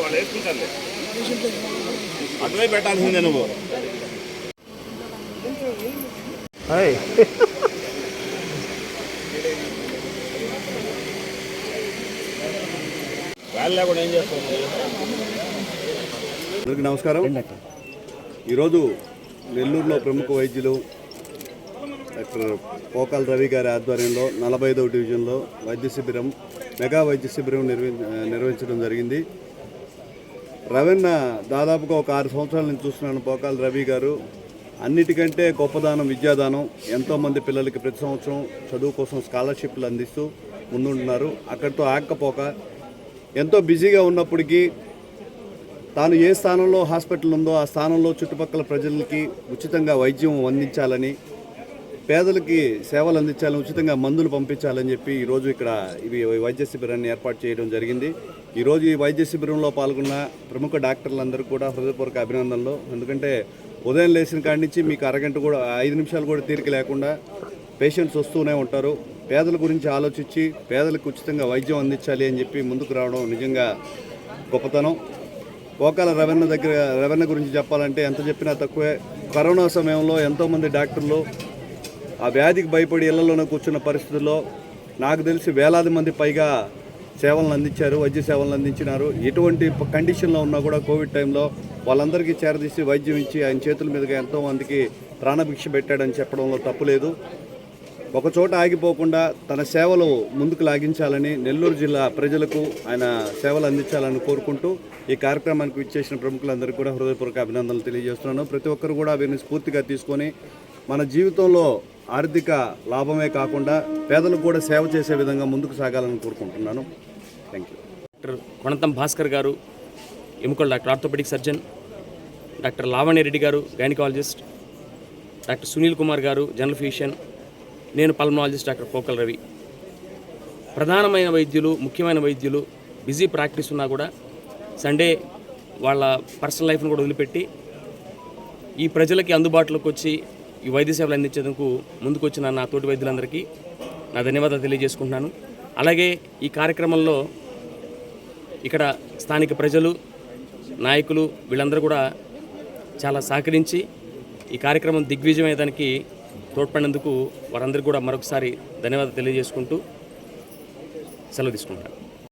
వాళ్ళు వేసుకుంటారులే అటువైపు పెట్టాల్సిందే నువ్వు అందరికీ నమస్కారం. ఈరోజు నెల్లూరులో ప్రముఖ వైద్యులు డాక్టర్ పోకాల్ రవి గారి ఆధ్వర్యంలో నలభై ఐదవ డివిజన్లో వైద్య శిబిరం మెగా వైద్య శిబిరం నిర్వ నిర్వహించడం జరిగింది. రవణ దాదాపుగా ఒక ఆరు సంవత్సరాల నుంచి చూస్తున్నాను పోకాల్ రవి గారు. అన్నిటికంటే గొప్పదానం విద్యాదానం. ఎంతోమంది పిల్లలకి ప్రతి సంవత్సరం చదువు కోసం స్కాలర్షిప్లు అందిస్తూ ముందుంటున్నారు. అక్కడితో ఆకపోక ఎంతో బిజీగా ఉన్నప్పటికీ తాను ఏ స్థానంలో హాస్పిటల్ ఉందో ఆ స్థానంలో చుట్టుపక్కల ప్రజలకి ఉచితంగా వైద్యం అందించాలని పేదలకి సేవలు అందించాలని ఉచితంగా మందులు పంపించాలని చెప్పి ఈరోజు ఇక్కడ ఇవి వైద్య శిబిరాన్ని ఏర్పాటు చేయడం జరిగింది. ఈరోజు ఈ వైద్య శిబిరంలో పాల్గొన్న ప్రముఖ డాక్టర్లందరూ కూడా హృదయపూర్వక అభినందనలు. ఎందుకంటే ఉదయం లేచిన కాడి నుంచి మీకు అరగంట కూడా ఐదు నిమిషాలు కూడా తీరిక లేకుండా పేషెంట్స్ వస్తూనే ఉంటారు. పేదల గురించి ఆలోచించి పేదలకు ఉచితంగా వైద్యం అందించాలి అని చెప్పి ముందుకు రావడం నిజంగా గొప్పతనం. పోకాల రవెన్న దగ్గర రవెన్న గురించి చెప్పాలంటే ఎంత చెప్పినా తక్కువే. కరోనా సమయంలో ఎంతోమంది డాక్టర్లు ఆ వ్యాధికి భయపడి ఇళ్ళలోనే కూర్చున్న పరిస్థితుల్లో నాకు తెలిసి వేలాది మంది పైగా సేవలను అందించారు వైద్య సేవలను అందించినారు. ఎటువంటి కండిషన్లో ఉన్నా కూడా కోవిడ్ టైంలో వాళ్ళందరికీ చేరదీసి వైద్యం ఇచ్చి ఆయన చేతుల మీదుగా ఎంతోమందికి ప్రాణభిక్ష పెట్టాడని చెప్పడంలో తప్పులేదు. ఒకచోట ఆగిపోకుండా తన సేవలు ముందుకు లాగించాలని నెల్లూరు జిల్లా ప్రజలకు ఆయన సేవలు అందించాలని కోరుకుంటూ ఈ కార్యక్రమానికి ఇచ్చేసిన ప్రముఖులందరికీ కూడా హృదయపూర్వక అభినందనలు తెలియజేస్తున్నాను. ప్రతి ఒక్కరు కూడా వీరిని స్ఫూర్తిగా తీసుకొని మన జీవితంలో ఆర్థిక లాభమే కాకుండా పేదలకు కూడా సేవ చేసే విధంగా ముందుకు సాగాలని కోరుకుంటున్నాను. Thank you doctor Konatham Bhaskar garu ఎముకల doctor orthopaedic surgeon doctor Lavanya Reddy garu gynaecologist doctor Sunil Kumar garu general physician నేను పల్మనాలజిస్ట్ డాక్టర్ పోకల్ రవి. ప్రధానమైన వైద్యులు ముఖ్యమైన వైద్యులు బిజీ ప్రాక్టీస్ ఉన్నా కూడా సండే వాళ్ళ పర్సనల్ లైఫ్ను కూడా వదిలిపెట్టి ఈ ప్రజలకి అందుబాటులోకి వచ్చి ఈ వైద్య సేవలు అందించేందుకు ముందుకొచ్చిన నా తోటి వైద్యులందరికీ నా ధన్యవాదాలు తెలియజేసుకుంటున్నాను. అలాగే ఈ కార్యక్రమంలో ఇక్కడ స్థానిక ప్రజలు నాయకులు వీళ్ళందరూ కూడా చాలా సహకరించి ఈ కార్యక్రమం దిగ్విజయమయ్యేదానికి తోడ్పడినందుకు వారందరికీ కూడా మరొకసారి ధన్యవాదాలు తెలియజేసుకుంటూ సెలవు తీసుకుంటాను